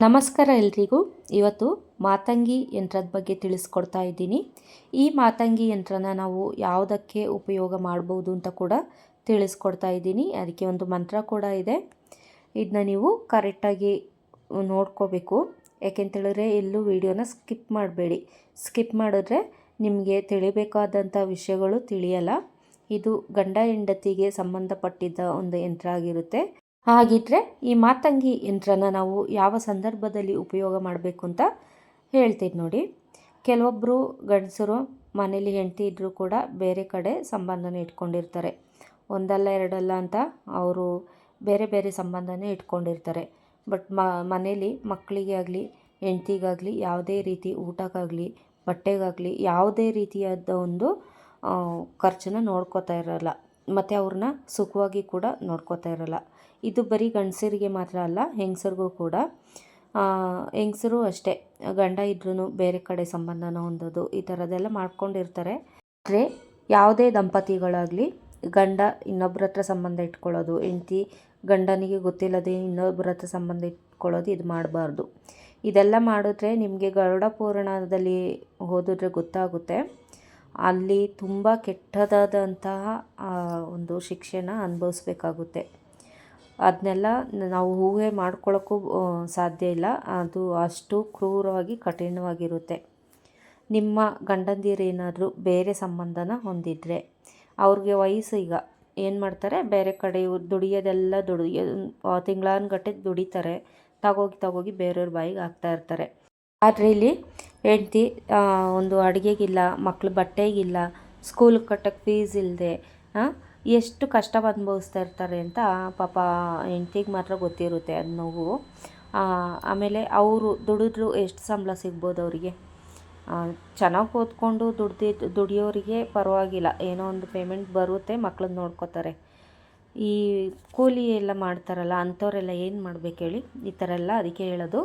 ನಮಸ್ಕಾರ ಎಲ್ರಿಗೂ. ಇವತ್ತು ಮಾತಂಗಿ ಯಂತ್ರದ ಬಗ್ಗೆ ತಿಳಿಸ್ಕೊಡ್ತಾ ಇದ್ದೀನಿ. ಈ ಮಾತಂಗಿ ಯಂತ್ರನ ನಾವು ಯಾವುದಕ್ಕೆ ಉಪಯೋಗ ಮಾಡ್ಬೋದು ಅಂತ ಕೂಡ ತಿಳಿಸ್ಕೊಡ್ತಾ ಇದ್ದೀನಿ. ಅದಕ್ಕೆ ಒಂದು ಮಂತ್ರ ಕೂಡ ಇದೆ. ಇದನ್ನ ನೀವು ಕರೆಕ್ಟಾಗಿ ನೋಡ್ಕೋಬೇಕು. ಯಾಕೆಂತೇಳಿದ್ರೆ ಎಲ್ಲೂ ವಿಡಿಯೋನ ಸ್ಕಿಪ್ ಮಾಡಬೇಡಿ. ಸ್ಕಿಪ್ ಮಾಡಿದ್ರೆ ನಿಮಗೆ ತಿಳಿಬೇಕಾದಂಥ ವಿಷಯಗಳು ತಿಳಿಯಲ್ಲ. ಇದು ಗಂಡ ಹೆಂಡತಿಗೆ ಸಂಬಂಧಪಟ್ಟಿದ್ದ ಒಂದು ಯಂತ್ರ ಆಗಿರುತ್ತೆ. ಹಾಗಿದ್ರೆ ಈ ಮಾತಂಗಿ ಯಂತ್ರನ ನಾವು ಯಾವ ಸಂದರ್ಭದಲ್ಲಿ ಉಪಯೋಗ ಮಾಡಬೇಕು ಅಂತ ಹೇಳ್ತೀನಿ ನೋಡಿ. ಕೆಲವೊಬ್ಬರು ಗಂಡಸರು ಮನೇಲಿ ಹೆಂಡತಿ ಇದ್ದರೂ ಕೂಡ ಬೇರೆ ಕಡೆ ಸಂಬಂಧನ ಇಟ್ಕೊಂಡಿರ್ತಾರೆ. ಒಂದಲ್ಲ ಎರಡಲ್ಲ ಅಂತ ಅವರು ಬೇರೆ ಬೇರೆ ಸಂಬಂಧನೇ ಇಟ್ಕೊಂಡಿರ್ತಾರೆ. ಬಟ್ ಮ, ಮನೇಲಿ ಮಕ್ಕಳಿಗೆ ಆಗಲಿ, ಹೆಂಡ್ತಿಗಾಗಲಿ ಯಾವುದೇ ರೀತಿ ಊಟಕ್ಕಾಗಲಿ, ಬಟ್ಟೆಗಾಗಲಿ ಯಾವುದೇ ರೀತಿಯಾದ ಒಂದು ಖರ್ಚನ್ನ ನೋಡ್ಕೋತಾ ಇರೋಲ್ಲ. ಮತ್ತು ಅವ್ರನ್ನ ಸುಖವಾಗಿ ಕೂಡ ನೋಡ್ಕೋತಾ ಇರೋಲ್ಲ. ಇದು ಬರೀ ಗಂಡಸರಿಗೆ ಮಾತ್ರ ಅಲ್ಲ, ಹೆಂಗಸರಿಗೂ ಕೂಡ. ಹೆಂಗಸರು ಅಷ್ಟೇ. ಗಂಡ ಇದ್ರೂ ಬೇರೆ ಕಡೆ ಸಂಬಂಧನ ಹೊಂದೋದು, ಈ ಥರದ್ದೆಲ್ಲ ಮಾಡ್ಕೊಂಡಿರ್ತಾರೆ. ಆದರೆ ಯಾವುದೇ ದಂಪತಿಗಳಾಗಲಿ, ಗಂಡ ಇನ್ನೊಬ್ಬರ ಹತ್ರ ಸಂಬಂಧ ಇಟ್ಕೊಳ್ಳೋದು, ಹೆಂಡ್ತಿ ಗಂಡನಿಗೆ ಗೊತ್ತಿಲ್ಲದೆ ಇನ್ನೊಬ್ಬರ ಹತ್ರ ಸಂಬಂಧ ಇಟ್ಕೊಳ್ಳೋದು, ಇದು ಮಾಡಬಾರ್ದು. ಇದೆಲ್ಲ ಮಾಡಿದ್ರೆ ನಿಮಗೆ ಗರುಡ ಪುರಾಣದಲ್ಲಿ ಓದಿದ್ರೆ ಗೊತ್ತಾಗುತ್ತೆ. ಅಲ್ಲಿ ತುಂಬ ಕೆಟ್ಟದಾದಂತಹ ಒಂದು ಶಿಕ್ಷೆನ ಅನುಭವಿಸ್ಬೇಕಾಗುತ್ತೆ. ಅದನ್ನೆಲ್ಲ ನಾವು ಊಹೆ ಮಾಡ್ಕೊಳ್ಳೋಕ್ಕೂ ಸಾಧ್ಯ ಇಲ್ಲ. ಅದು ಅಷ್ಟು ಕ್ರೂರವಾಗಿ, ಕಠಿಣವಾಗಿರುತ್ತೆ. ನಿಮ್ಮ ಗಂಡಂದಿರೇನಾದರೂ ಬೇರೆ ಸಂಬಂಧನ ಹೊಂದಿದರೆ, ಅವ್ರಿಗೆ ವಯಸ್ಸು ಈಗ ಏನು ಮಾಡ್ತಾರೆ? ಬೇರೆ ಕಡೆ ದುಡಿಯೋದೆಲ್ಲ ದುಡಿಯೋ ತಿಂಗಳಾನುಗಟ್ಟೆ ದುಡಿತಾರೆ. ತಗೋಗಿ ತಗೋಗಿ ಬೇರೆಯವ್ರ ಬಾಯಿಗೆ ಹಾಕ್ತಾ ಇರ್ತಾರೆ. ಆದರೆ ಇಲ್ಲಿ ಹೆಂಡ್ತಿ ಒಂದು ಅಡುಗೆಗಿಲ್ಲ, ಮಕ್ಳು ಬಟ್ಟೆಗಿಲ್ಲ ಸ್ಕೂಲ್ ಕಟ್ಟೋಕ್ಕೆ ಫೀಸ್ ಇಲ್ಲದೆ ಎಷ್ಟು ಕಷ್ಟ ಅನುಭವಿಸ್ತಾ ಇರ್ತಾರೆ ಅಂತ ಪಾಪ ಹೆಂಡ್ತಿಗೆ ಮಾತ್ರ ಗೊತ್ತಿರುತ್ತೆ ಅದು ನೋವು. ಆಮೇಲೆ ಅವರು ದುಡಿದ್ರು ಎಷ್ಟು ಸಂಬಳ ಸಿಗ್ಬೋದು ಅವರಿಗೆ? ಚೆನ್ನಾಗಿ ಓದ್ಕೊಂಡು ದುಡ್ದು, ದುಡಿಯೋರಿಗೆ ಪರವಾಗಿಲ್ಲ. ಏನೋ ಒಂದು ಪೇಮೆಂಟ್ ಬರುತ್ತೆ ಮಕ್ಳನ್ನ ನೋಡ್ಕೋತಾರೆ. ಈ ಕೂಲಿ ಎಲ್ಲ ಮಾಡ್ತಾರಲ್ಲ, ಅಂಥವರೆಲ್ಲ ಏನು ಮಾಡ್ಬೇಕು ಹೇಳಿ? ಈ ಥರ ಎಲ್ಲ ಅದಕ್ಕೆ ಹೇಳೋದು.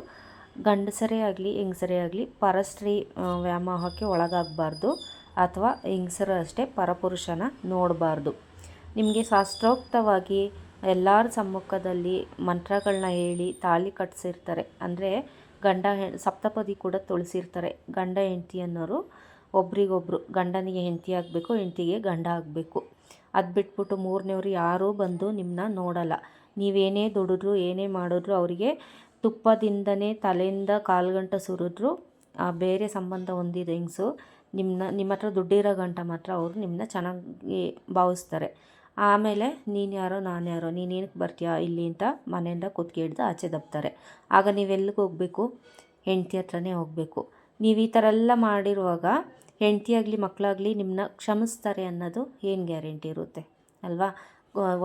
ಗಂಡಸರೇ ಆಗಲಿ, ಹೆಂಗಸರೇ ಆಗಲಿ, ಪರಸ್ತ್ರೀ ವ್ಯಾಮೋಹಕ್ಕೆ ಒಳಗಾಗಬಾರ್ದು. ಅಥವಾ ಹೆಂಗಸರು ಅಷ್ಟೇ ಪರಪುರುಷನ ನೋಡಬಾರ್ದು. ನಿಮಗೆ ಶಾಸ್ತ್ರೋಕ್ತವಾಗಿ ಎಲ್ಲರ ಸಮ್ಮುಖದಲ್ಲಿ ಮಂತ್ರಗಳನ್ನ ಹೇಳಿ ತಾಳಿ ಕಟ್ಟಿಸಿರ್ತಾರೆ ಅಂದರೆ ಗಂಡ ಸಪ್ತಪದಿ ಕೂಡ ತುಳಿಸಿರ್ತಾರೆ. ಗಂಡ ಹೆಂಡತಿ ಅನ್ನೋರು ಒಬ್ರಿಗೊಬ್ರು, ಗಂಡನಿಗೆ ಹೆಂಡತಿ ಆಗಬೇಕು, ಹೆಂಡತಿಗೆ ಗಂಡ ಆಗಬೇಕು. ಅದು ಬಿಟ್ಬಿಟ್ಟು ಮೂರನೇವ್ರು ಯಾರೂ ಬಂದು ನಿಮ್ಮನ್ನ ನೋಡಲ್ಲ. ನೀವೇನೇ ದುಡಿದ್ರು, ಏನೇ ಮಾಡಿದ್ರು ಅವರಿಗೆ ತುಪ್ಪದಿಂದನೇ ತಲೆಯಿಂದ ಕಾಲ್ಗಂಟ ಸುರಿದ್ರು ಬೇರೆ ಸಂಬಂಧ ಹೊಂದಿದ ಹೆಂಗಸು ನಿಮ್ಮನ್ನ ನಿಮ್ಮ ಹತ್ರ ದುಡ್ಡಿರೋ ಗಂಟ ಮಾತ್ರ ಅವರು ನಿಮ್ಮನ್ನ ಚೆನ್ನಾಗಿ ಭಾವಿಸ್ತಾರೆ. ಆಮೇಲೆ ನೀನು ಯಾರೋ ನಾನು ಯಾರೋ ನೀನು ಏನಕ್ಕೆ ಬರ್ತೀಯಾ ಇಲ್ಲಿ ಅಂತ ಮನೆಯಿಂದ ಕುತ್ತಿಗೆ ಹಿಡ್ದು ಆಚೆ ದಬ್ತಾರೆ ಆಗ ನೀವೆಲ್ಲಿಗೆ ಹೋಗಬೇಕು? ಹೆಂಡತಿ ಹತ್ರನೇ ಹೋಗಬೇಕು. ನೀವು ಈ ಥರ ಎಲ್ಲ ಮಾಡಿರುವಾಗ ಹೆಂಡತಿಯಾಗಲಿ ಮಕ್ಕಳಾಗಲಿ ನಿಮ್ಮನ್ನ ಕ್ಷಮಿಸ್ತಾರೆ ಅನ್ನೋದು ಏನು ಗ್ಯಾರಂಟಿ ಇರುತ್ತೆ? ಅಲ್ವಾ?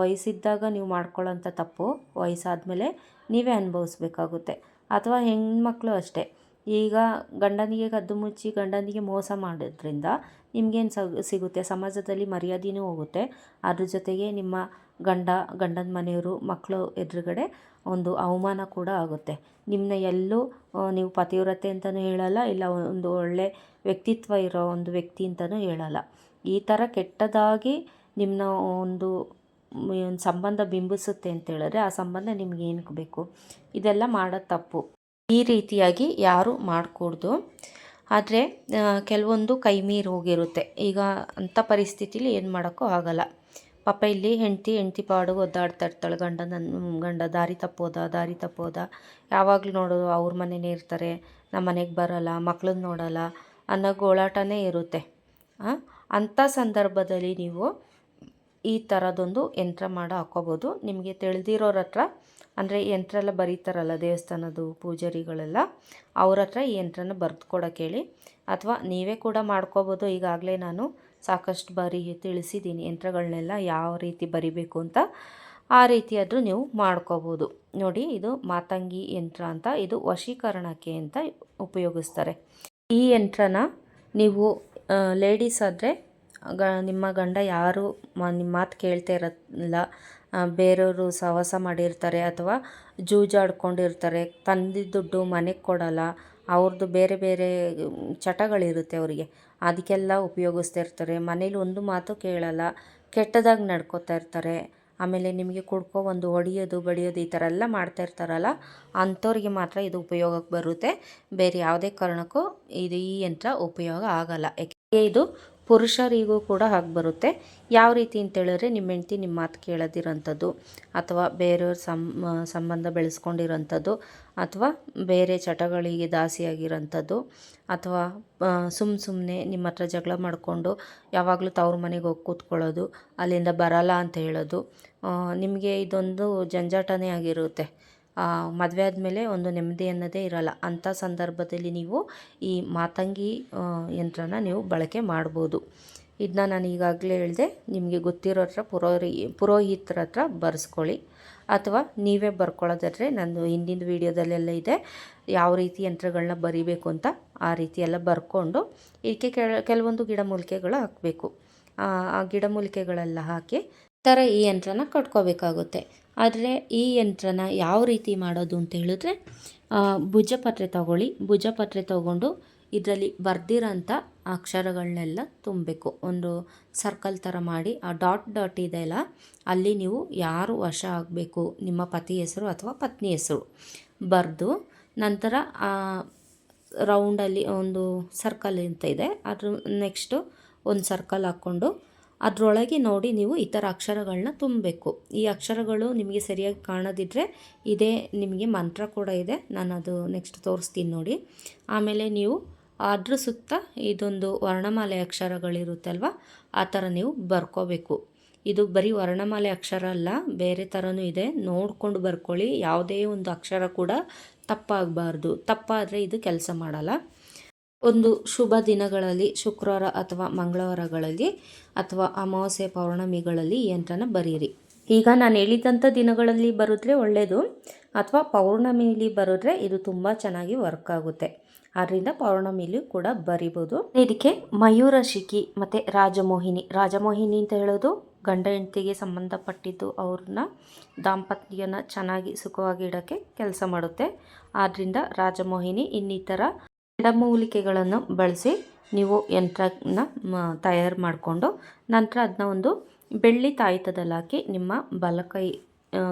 ವಯಸ್ಸಿದ್ದಾಗ ನೀವು ಮಾಡ್ಕೊಳ್ಳೋಂಥ ತಪ್ಪು ವಯಸ್ಸಾದಮೇಲೆ ನೀವೇ ಅನುಭವಿಸ್ಬೇಕಾಗುತ್ತೆ. ಅಥವಾ ಹೆಣ್ಮಕ್ಳು ಅಷ್ಟೇ. ಈಗ ಗಂಡನಿಗೆ ಕದ್ದು ಮುಚ್ಚಿ ಗಂಡನಿಗೆ ಮೋಸ ಮಾಡೋದ್ರಿಂದ ನಿಮಗೇನು ಸಿಗುತ್ತೆ? ಸಮಾಜದಲ್ಲಿ ಮರ್ಯಾದೆಯೂ ಹೋಗುತ್ತೆ. ಅದ್ರ ಜೊತೆಗೆ ನಿಮ್ಮ ಗಂಡ, ಗಂಡನ ಮನೆಯವರು ಮಕ್ಕಳು ಎದುರುಗಡೆ ಒಂದು ಅವಮಾನ ಕೂಡ ಆಗುತ್ತೆ. ನಿಮ್ಮನ್ನ ಎಲ್ಲೂ ನೀವು ಪತಿವ್ರತೆ ಅಂತಲೂ ಹೇಳಲ್ಲ, ಇಲ್ಲ ಒಂದು ಒಳ್ಳೆ ವ್ಯಕ್ತಿತ್ವ ಇರೋ ಒಂದು ವ್ಯಕ್ತಿ ಅಂತಲೂ ಹೇಳಲ್ಲ. ಈ ಥರ ಕೆಟ್ಟದಾಗಿ ನಿಮ್ಮನ್ನ ಒಂದು ಸಂಬಂಧ ಬಿಂಬಿಸುತ್ತೆ ಅಂತ ಹೇಳಿದ್ರೆ ಆ ಸಂಬಂಧ ನಿಮ್ಗೆ ಏನಕ್ಕೆ ಬೇಕು? ಇದೆಲ್ಲ ಮಾಡೋದು ತಪ್ಪು. ಈ ರೀತಿಯಾಗಿ ಯಾರು ಮಾಡಕೂಡ್ದು. ಆದರೆ ಕೆಲವೊಂದು ಕೈ ಮೀರಿ ಹೋಗಿರುತ್ತೆ. ಈಗ ಅಂಥ ಪರಿಸ್ಥಿತಿಲಿ ಏನು ಮಾಡೋಕ್ಕೂ ಆಗಲ್ಲ. ಪಾಪ ಇಲ್ಲಿ ಹೆಂಡತಿ, ಹೆಂಡ್ತಿ ಪಾಡಿಗೆ ಒದ್ದಾಡ್ತಾ ಇರ್ತಾಳೆ ಗಂಡ ನನ್ನ ಗಂಡ ದಾರಿ ತಪ್ಪೋದ ದಾರಿ ತಪ್ಪೋದ. ಯಾವಾಗಲೂ ನೋಡೋದು ಅವ್ರ ಮನೆಯೇ ಇರ್ತಾರೆ ನಮ್ಮ ಮನೆಗೆ ಬರೋಲ್ಲ ಮಕ್ಳನ್ನ ನೋಡೋಲ್ಲ ಅನ್ನೋ ಗೋಳಾಟನೇ ಇರುತ್ತೆ. ಅಂಥ ಸಂದರ್ಭದಲ್ಲಿ ನೀವು ಈ ಥರದೊಂದು ಯಂತ್ರ ಮಾಡಿ ಹಾಕೋಬೋದು. ನಿಮಗೆ ತಿಳಿದಿರೋರ ಹತ್ರ, ಅಂದರೆ ಯಂತ್ರ ಎಲ್ಲ ಬರೀತಾರಲ್ಲ ದೇವಸ್ಥಾನದ್ದು ಪೂಜಾರಿಗಳೆಲ್ಲ, ಅವ್ರ ಹತ್ರ ಈ ಯಂತ್ರನ ಬರೆದು ಕೊಡೋಕೆ ಹೇಳಿ ಅಥವಾ ನೀವೇ ಕೂಡ ಮಾಡ್ಕೋಬೋದು. ಈಗಾಗಲೇ ನಾನು ಸಾಕಷ್ಟು ಬಾರಿ ತಿಳಿಸಿದ್ದೀನಿ ಯಂತ್ರಗಳನ್ನೆಲ್ಲ ಯಾವ ರೀತಿ ಬರಿಬೇಕು ಅಂತ. ಆ ರೀತಿಯಾದರೂ ನೀವು ಮಾಡ್ಕೋಬೋದು. ನೋಡಿ, ಇದು ಮಾತಂಗಿ ಯಂತ್ರ ಅಂತ, ಇದು ವಶೀಕರಣಕ್ಕೆ ಅಂತ ಉಪಯೋಗಿಸ್ತಾರೆ. ಈ ಯಂತ್ರನ ನೀವು ಲೇಡೀಸ್ ಆದರೆ ಗ, ನಿಮ್ಮ ಗಂಡ ಯಾರು ನಿಮ್ಮ ಮಾತು ಕೇಳ್ತಾ ಇರಲ್ಲ. ಬೇರೆಯವರು ಸಹವಾಸ ಮಾಡಿರ್ತಾರೆ ಅಥವಾ ಜೂಜಾಡ್ಕೊಂಡಿರ್ತಾರೆ. ತಂದಿದ್ದ ದುಡ್ಡು ಮನೆಗೆ ಕೊಡಲ್ಲ. ಅವ್ರದ್ದು ಬೇರೆ ಬೇರೆ, ಚಟಗಳಿರುತ್ತೆ ಅವರಿಗೆ. ಅದಕ್ಕೆಲ್ಲ ಉಪಯೋಗಿಸ್ತಾ ಇರ್ತಾರೆ. ಮನೇಲಿ ಒಂದು ಮಾತು ಕೇಳಲ್ಲ. ಕೆಟ್ಟದಾಗಿ ನಡ್ಕೋತಾ ಇರ್ತಾರೆ. ಆಮೇಲೆ ನಿಮಗೆ ಕುಡ್ಕೊ ಒಂದು ಹೊಡಿಯೋದು, ಬಡಿಯೋದು ಈ ಥರ ಎಲ್ಲ ಮಾಡ್ತಾ ಇರ್ತಾರಲ್ಲ, ಅಂಥವ್ರಿಗೆ ಮಾತ್ರ ಇದು ಉಪಯೋಗಕ್ಕೆ ಬರುತ್ತೆ. ಬೇರೆ ಯಾವುದೇ ಕಾರಣಕ್ಕೂ ಇದು ಈ ಯಂತ್ರ ಉಪಯೋಗ ಆಗಲ್ಲ. ಯಾಕೆ, ಇದು ಪುರುಷರಿಗೂ ಕೂಡ ಹಾಗೆ ಬರುತ್ತೆ. ಯಾವ ರೀತಿ ಅಂತೇಳಿದ್ರೆ ನಿಮ್ಮ ಹೆಂಡ್ತಿ ನಿಮ್ಮ ಮಾತು ಕೇಳೋದಿರೋಂಥದ್ದು ಅಥವಾ ಬೇರೆಯವ್ರ ಸಂ ಸಂಬಂಧ ಬೆಳೆಸ್ಕೊಂಡಿರೋಂಥದ್ದು ಅಥವಾ ಬೇರೆ ಚಟಗಳಿಗೆ ದಾಸಿಯಾಗಿರೋಂಥದ್ದು ಅಥವಾ ಸುಮ್ಮ ಸುಮ್ಮನೆ ನಿಮ್ಮ ಹತ್ರ ಜಗಳ ಮಾಡಿಕೊಂಡು ಯಾವಾಗಲೂ ತವ್ರ ಮನೆಗೆ ಹೋಗಿ ಕೂತ್ಕೊಳ್ಳೋದು, ಅಲ್ಲಿಂದ ಬರಲ್ಲ ಅಂತ ಹೇಳೋದು ನಿಮಗೆ ಇದೊಂದು ಜಂಜಾಟನೇ ಆಗಿರುತ್ತೆ. ಮದುವೆ ಆದಮೇಲೆ ಒಂದು ನೆಮ್ಮದಿ ಅನ್ನೋದೇ ಇರಲ್ಲ. ಅಂಥ ಸಂದರ್ಭದಲ್ಲಿ ನೀವು ಈ ಮಾತಂಗಿ ಯಂತ್ರನ ನೀವು ಬಳಕೆ ಮಾಡ್ಬೋದು. ಇದನ್ನ ನಾನು ಈಗಾಗಲೇ ಹೇಳಿದೆ, ನಿಮಗೆ ಗೊತ್ತಿರೋ ಹತ್ರ ಪುರೋರಿ, ಪುರೋಹಿತರ ಹತ್ರ ಬರೆಸ್ಕೊಳ್ಳಿ. ಅಥವಾ ನೀವೇ ಬರ್ಕೊಳ್ಳೋದಾದ್ರೆ ನಂದು ಹಿಂದಿನ ವೀಡಿಯೋದಲ್ಲೆಲ್ಲ ಇದೆ, ಯಾವ ರೀತಿ ಯಂತ್ರಗಳನ್ನ ಬರಿಬೇಕು ಅಂತ ಆ ರೀತಿ ಎಲ್ಲ ಬರ್ಕೊಂಡು ಇದಕ್ಕೆ ಕೆಲವೊಂದು ಗಿಡಮೂಲಿಕೆಗಳು ಹಾಕಬೇಕು. ಆ ಗಿಡಮೂಲಿಕೆಗಳೆಲ್ಲ ಹಾಕಿ ಥರ ಈ ಯಂತ್ರನ ಕಟ್ಕೋಬೇಕಾಗುತ್ತೆ. ಆದರೆ ಈ ಯಂತ್ರನ ಯಾವ ರೀತಿ ಮಾಡೋದು ಅಂತ ಹೇಳಿದ್ರೆ ಭುಜಪತ್ರೆ ತಗೊಳ್ಳಿ. ಭುಜಪತ್ರೆ ತಗೊಂಡು ಇದರಲ್ಲಿ ಬರ್ದಿರೋಂಥ ಅಕ್ಷರಗಳನ್ನೆಲ್ಲ ತುಂಬಬೇಕು. ಒಂದು ಸರ್ಕಲ್ ಥರ ಮಾಡಿ, ಆ ಡಾಟ್ ಡಾಟ್ ಇದೆಯಲ್ಲ ಅಲ್ಲಿ ನೀವು ಯಾರು ವಶ ಆಗಬೇಕು? ನಿಮ್ಮ ಪತಿ ಹೆಸರು ಅಥವಾ ಪತ್ನಿ ಹೆಸರು? ಬರೆದು ನಂತರ, ಆ ರೌಂಡಲ್ಲಿ ಒಂದು ಸರ್ಕಲ್ ಅಂತ ಇದೆ. ಅದ್ರ ನೆಕ್ಸ್ಟು ಒಂದು ಸರ್ಕಲ್ ಹಾಕ್ಕೊಂಡು ಅದರೊಳಗೆ ನೋಡಿ ನೀವು ಈ ಥರ ಅಕ್ಷರಗಳನ್ನ ತುಂಬಬೇಕು. ಈ ಅಕ್ಷರಗಳು ನಿಮಗೆ ಸರಿಯಾಗಿ ಕಾಣದಿದ್ದರೆ ಇದೇ ನಿಮಗೆ ಮಂತ್ರ ಕೂಡ ಇದೆ. ನಾನು ಅದು ನೆಕ್ಸ್ಟ್ ತೋರಿಸ್ತೀನಿ ನೋಡಿ. ಆಮೇಲೆ ನೀವು ಅದ್ರ ಸುತ್ತ ಇದೊಂದು ವರ್ಣಮಾಲೆ ಅಕ್ಷರಗಳಿರುತ್ತಲ್ವ, ಆ ಥರ ನೀವು ಬರ್ಕೋಬೇಕು. ಇದು ಬರೀ ವರ್ಣಮಾಲೆ ಅಕ್ಷರ ಅಲ್ಲ, ಬೇರೆ ಥರನೂ ಇದೆ. ನೋಡಿಕೊಂಡು ಬರ್ಕೊಳ್ಳಿ. ಯಾವುದೇ ಒಂದು ಅಕ್ಷರ ಕೂಡ ತಪ್ಪಾಗಬಾರ್ದು. ತಪ್ಪಾದರೆ ಇದು ಕೆಲಸ ಮಾಡಲ್ಲ. ಒಂದು ಶುಭ ದಿನಗಳಲ್ಲಿ, ಶುಕ್ರವಾರ ಅಥವಾ ಮಂಗಳವಾರಗಳಲ್ಲಿ ಅಥವಾ ಅಮಾವಾಸ್ಯ ಪೌರ್ಣಮಿಗಳಲ್ಲಿ ಈ ಯಂತ್ರನ ಬರೀರಿ. ಈಗ ನಾನು ಹೇಳಿದಂಥ ದಿನಗಳಲ್ಲಿ ಬರೆದ್ರೆ ಒಳ್ಳೆಯದು ಅಥವಾ ಪೌರ್ಣಮಿಲಿ ಬರೆದ್ರೆ ಇದು ತುಂಬ ಚೆನ್ನಾಗಿ ವರ್ಕ್ ಆಗುತ್ತೆ. ಆದ್ದರಿಂದ ಪೌರ್ಣಮಿಲಿ ಕೂಡ ಬರಿಬೋದು. ಇದಕ್ಕೆ ಮಯೂರ ಶಿಖಿ ಮತ್ತು ರಾಜಮೋಹಿನಿ. ರಾಜಮೋಹಿನಿ ಅಂತ ಹೇಳೋದು ಗಂಡ ಹೆಂಡತಿಗೆ ಸಂಬಂಧಪಟ್ಟಿದ್ದು ಅವ್ರನ್ನ, ದಾಂಪತ್ಯನ ಚೆನ್ನಾಗಿ ಸುಖವಾಗಿ ಇಡೋಕ್ಕೆ ಕೆಲಸ ಮಾಡುತ್ತೆ. ಆದ್ದರಿಂದ ರಾಜಮೋಹಿನಿ ಇನ್ನಿತರ ಗಿಡಮೂಲಿಕೆಗಳನ್ನು ಬಳಸಿ ನೀವು ಯಂತ್ರನ ತಯಾರು ಮಾಡಿಕೊಂಡು ನಂತರ ಅದನ್ನ ಒಂದು ಬೆಳ್ಳಿ ತಾಯಿತದಲ್ಲಿ ಹಾಕಿ ನಿಮ್ಮ ಬಲಕೈ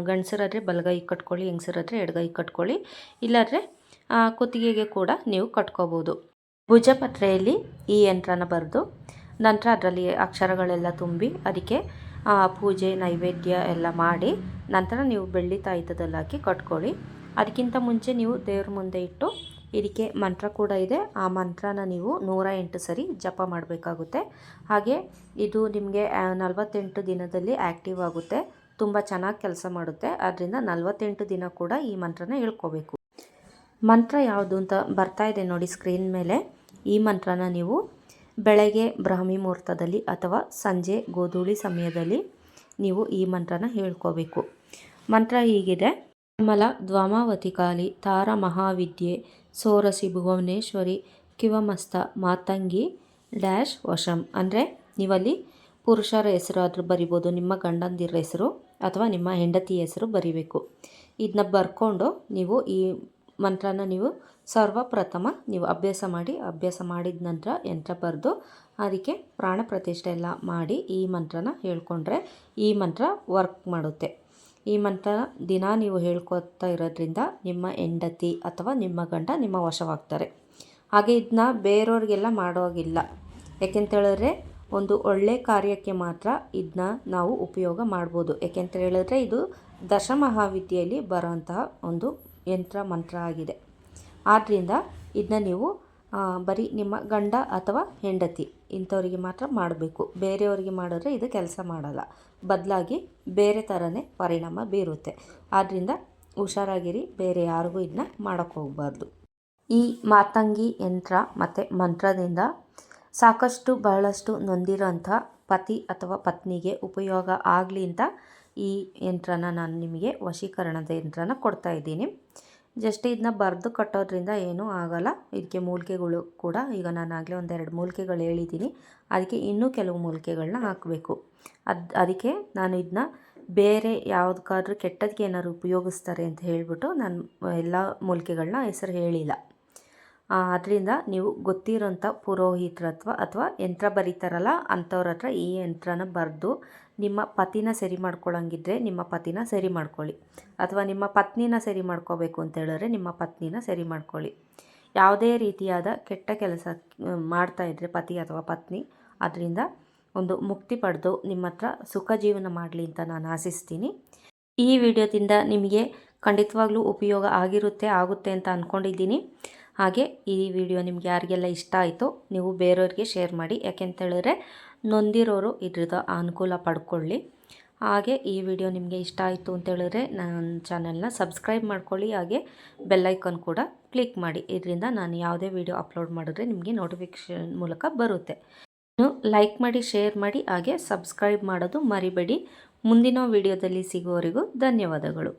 ಗಂಡಸರಾದರೆ ಬಲಗೈ ಕಟ್ಕೊಳ್ಳಿ, ಹೆಂಗಸರಾದರೆ ಎಡಗೈ ಕಟ್ಕೊಳ್ಳಿ, ಇಲ್ಲಾದರೆ ಕುತ್ತಿಗೆಗೆ ಕೂಡ ನೀವು ಕಟ್ಕೋಬೋದು. ಭುಜಪತ್ರೆಯಲ್ಲಿ ಈ ಯಂತ್ರನ ಬರೆದು ನಂತರ ಅದರಲ್ಲಿ ಅಕ್ಷರಗಳೆಲ್ಲ ತುಂಬಿ ಅದಕ್ಕೆ ಪೂಜೆ, ನೈವೇದ್ಯ ಎಲ್ಲ ಮಾಡಿ ನಂತರ ನೀವು ಬೆಳ್ಳಿ ತಾಯಿತದಲ್ಲಿ ಹಾಕಿ ಕಟ್ಕೊಳ್ಳಿ. ಅದಕ್ಕಿಂತ ಮುಂಚೆ ನೀವು ದೇವ್ರ ಮುಂದೆ ಇಟ್ಟು ಇದಕ್ಕೆ ಮಂತ್ರ ಕೂಡ ಇದೆ. ಆ ಮಂತ್ರನ ನೀವು ನೂರ ಎಂಟು ಸರಿ ಜಪ ಮಾಡಬೇಕಾಗುತ್ತೆ. ಹಾಗೆ ಇದು ನಿಮಗೆ ನಲವತ್ತೆಂಟು ದಿನದಲ್ಲಿ ಆ್ಯಕ್ಟಿವ್ ಆಗುತ್ತೆ. ತುಂಬ ಚೆನ್ನಾಗಿ ಕೆಲಸ ಮಾಡುತ್ತೆ. ಆದ್ದರಿಂದ ನಲವತ್ತೆಂಟು ದಿನ ಕೂಡ ಈ ಮಂತ್ರನ ಹೇಳ್ಕೋಬೇಕು. ಮಂತ್ರ ಯಾವುದು ಅಂತ ಬರ್ತಾ ಇದೆ ನೋಡಿ ಸ್ಕ್ರೀನ್ ಮೇಲೆ. ಈ ಮಂತ್ರನ ನೀವು ಬೆಳಗ್ಗೆ ಬ್ರಾಹ್ಮಿ ಮುಹೂರ್ತದಲ್ಲಿ ಅಥವಾ ಸಂಜೆ ಗೋಧೂಳಿ ಸಮಯದಲ್ಲಿ ನೀವು ಈ ಮಂತ್ರನ ಹೇಳ್ಕೋಬೇಕು. ಮಂತ್ರ ಹೀಗಿದೆ. ಕಮಲ ದ್ವಾಮಾವತಿ ಕಾಲಿ ತಾರ ಮಹಾವಿದ್ಯೆ ಸೋರಸಿ ಭುವನೇಶ್ವರಿ ಕಿವಮಸ್ತ ಮಾತಂಗಿ ಡ್ಯಾಶ್ ವಶಂ. ಅಂದರೆ ನೀವಲ್ಲಿ ಪುರುಷರ ಹೆಸರು ಆದರೂ ಬರಿಬೋದು, ನಿಮ್ಮ ಗಂಡಂದಿರ ಹೆಸರು ಅಥವಾ ನಿಮ್ಮ ಹೆಂಡತಿ ಹೆಸರು ಬರಿಬೇಕು. ಇದನ್ನ ಬರ್ಕೊಂಡು ನೀವು ಈ ಮಂತ್ರನ ನೀವು ಸರ್ವಪ್ರಥಮ ನೀವು ಅಭ್ಯಾಸ ಮಾಡಿ, ಅಭ್ಯಾಸ ಮಾಡಿದ ನಂತರ ಯಂತ್ರ ಬರೆದು ಅದಕ್ಕೆ ಪ್ರಾಣ ಪ್ರತಿಷ್ಠೆ ಎಲ್ಲ ಮಾಡಿ ಈ ಮಂತ್ರನ ಹೇಳ್ಕೊಂಡ್ರೆ ಈ ಮಂತ್ರ ವರ್ಕ್ ಮಾಡುತ್ತೆ. ಈ ಮಂತ್ರ ದಿನ ನೀವು ಹೇಳ್ಕೊತಾ ಇರೋದ್ರಿಂದ ನಿಮ್ಮ ಹೆಂಡತಿ ಅಥವಾ ನಿಮ್ಮ ಗಂಡ ನಿಮ್ಮ ವಶವಾಗ್ತಾರೆ. ಹಾಗೆ ಇದನ್ನ ಬೇರೆಯವ್ರಿಗೆಲ್ಲ ಮಾಡೋಗಿಲ್ಲ. ಯಾಕೆಂತ ಹೇಳಿದ್ರೆ ಒಂದು ಒಳ್ಳೆ ಕಾರ್ಯಕ್ಕೆ ಮಾತ್ರ ಇದನ್ನ ನಾವು ಉಪಯೋಗ ಮಾಡ್ಬೋದು. ಯಾಕೆಂತ ಹೇಳಿದ್ರೆ ಇದು ದಶಮಹಾವಿದ್ಯೆಯಲ್ಲಿ ಬರೋಂತಹ ಒಂದು ಯಂತ್ರ ಮಂತ್ರ ಆಗಿದೆ. ಆದ್ದರಿಂದ ಇದನ್ನ ನೀವು ಬರೀ ನಿಮ್ಮ ಗಂಡ ಅಥವಾ ಹೆಂಡತಿ ಇಂಥವರಿಗೆ ಮಾತ್ರ ಮಾಡಬೇಕು. ಬೇರೆಯವರಿಗೆ ಮಾಡಿದ್ರೆ ಇದು ಕೆಲಸ ಮಾಡಲ್ಲ. ಬದಲಾಗಿ ಬೇರೆ ಥರನೇ ಪರಿಣಾಮ ಬೀರುತ್ತೆ. ಆದ್ದರಿಂದ ಹುಷಾರಾಗಿರಿ, ಬೇರೆ ಯಾರಿಗೂ ಇದನ್ನ ಮಾಡೋಕ್ಕೆ ಹೋಗಬಾರ್ದು. ಈ ಮಾತಂಗಿ ಯಂತ್ರ ಮತ್ತು ಮಂತ್ರದಿಂದ ಸಾಕಷ್ಟು ಬಹಳಷ್ಟು ನೊಂದಿರೋಂಥ ಪತಿ ಅಥವಾ ಪತ್ನಿಗೆ ಉಪಯೋಗ ಆಗಲಿ ಅಂತ ಈ ಯಂತ್ರನ ನಾನು ನಿಮಗೆ ವಶೀಕರಣದ ಯಂತ್ರನ ಕೊಡ್ತಾ ಇದ್ದೀನಿ. ಜಸ್ಟ್ ಇದನ್ನ ಬರೆದು ಕಟ್ಟೋದ್ರಿಂದ ಏನೂ ಆಗೋಲ್ಲ. ಇದಕ್ಕೆ ಮೂಲಿಕೆಗಳು ಕೂಡ ಈಗ ನಾನು ಆಗಲೇ ಒಂದೆರಡು ಮೂಲಿಕೆಗಳು ಹೇಳಿದ್ದೀನಿ. ಅದಕ್ಕೆ ಇನ್ನೂ ಕೆಲವು ಮೂಲಿಕೆಗಳನ್ನ ಹಾಕಬೇಕು. ಅದು, ಅದಕ್ಕೆ ನಾನು ಇದನ್ನ ಬೇರೆ ಯಾವುದಕ್ಕಾದ್ರೂ ಕೆಟ್ಟದಕ್ಕೆ ಏನಾದ್ರು ಉಪಯೋಗಿಸ್ತಾರೆ ಅಂತ ಹೇಳಿಬಿಟ್ಟು ನಾನು ಎಲ್ಲ ಮೂಲಿಕೆಗಳನ್ನ ಹೆಸರು ಹೇಳಿಲ್ಲ. ಅದರಿಂದ ನೀವು ಗೊತ್ತಿರೋಂಥ ಪುರೋಹಿತರ ಹತ್ರ ಅಥವಾ ಯಂತ್ರ ಬರೀತಾರಲ್ಲ ಅಂಥವ್ರ ಹತ್ರ ಈ ಯಂತ್ರನ ಬರೆದು ನಿಮ್ಮ ಪತಿನ ಸರಿ ಮಾಡ್ಕೊಳ್ಳೋಂಗಿದ್ರೆ ನಿಮ್ಮ ಪತಿನ ಸರಿ ಮಾಡ್ಕೊಳ್ಳಿ. ಅಥವಾ ನಿಮ್ಮ ಪತ್ನಿನ ಸರಿ ಮಾಡ್ಕೋಬೇಕು ಅಂತ ಹೇಳಿದ್ರೆ ನಿಮ್ಮ ಪತ್ನಿನ ಸರಿ ಮಾಡ್ಕೊಳ್ಳಿ. ಯಾವುದೇ ರೀತಿಯಾದ ಕೆಟ್ಟ ಕೆಲಸ ಮಾಡ್ತಾ ಇದ್ದರೆ ಪತಿ ಅಥವಾ ಪತ್ನಿ, ಅದರಿಂದ ಒಂದು ಮುಕ್ತಿ ಪಡೆದು ನಿಮ್ಮ ಹತ್ರ ಸುಖ ಜೀವನ ಮಾಡಲಿ ಅಂತ ನಾನು ಆಶಿಸ್ತೀನಿ. ಈ ವಿಡಿಯೋದಿಂದ ನಿಮಗೆ ಖಂಡಿತವಾಗ್ಲೂ ಉಪಯೋಗ ಆಗಿರುತ್ತೆ, ಆಗುತ್ತೆ ಅಂತ ಅಂದ್ಕೊಂಡಿದ್ದೀನಿ ಹಾಗೆ ಈ ವಿಡಿಯೋ ನಿಮ್ಗೆ ಯಾರಿಗೆಲ್ಲ ಇಷ್ಟ ಆಯಿತು ನೀವು ಬೇರೆಯವ್ರಿಗೆ ಶೇರ್ ಮಾಡಿ. ಯಾಕೆಂತ ಹೇಳಿದ್ರೆ ನೊಂದಿರೋರು ಇದ್ರದ್ದು ಅನುಕೂಲ ಪಡ್ಕೊಳ್ಳಿ. ಹಾಗೆ ಈ ವಿಡಿಯೋ ನಿಮಗೆ ಇಷ್ಟ ಆಯಿತು ಅಂತ ಹೇಳಿದ್ರೆ ನನ್ನ ಚಾನೆಲ್ನ ಸಬ್ಸ್ಕ್ರೈಬ್ ಮಾಡ್ಕೊಳ್ಳಿ. ಹಾಗೆ ಬೆಲ್ಲೈಕನ್ ಕೂಡ ಕ್ಲಿಕ್ ಮಾಡಿ. ಇದರಿಂದ ನಾನು ಯಾವುದೇ ವಿಡಿಯೋ ಅಪ್ಲೋಡ್ ಮಾಡಿದ್ರೆ ನಿಮಗೆ ನೋಟಿಫಿಕೇಷನ್ ಮೂಲಕ ಬರುತ್ತೆ. ಇನ್ನು ಲೈಕ್ ಮಾಡಿ, ಶೇರ್ ಮಾಡಿ, ಹಾಗೆ ಸಬ್ಸ್ಕ್ರೈಬ್ ಮಾಡೋದು ಮರಿಬೇಡಿ. ಮುಂದಿನ ವಿಡಿಯೋದಲ್ಲಿ ಸಿಗುವವರೆಗೂ ಧನ್ಯವಾದಗಳು.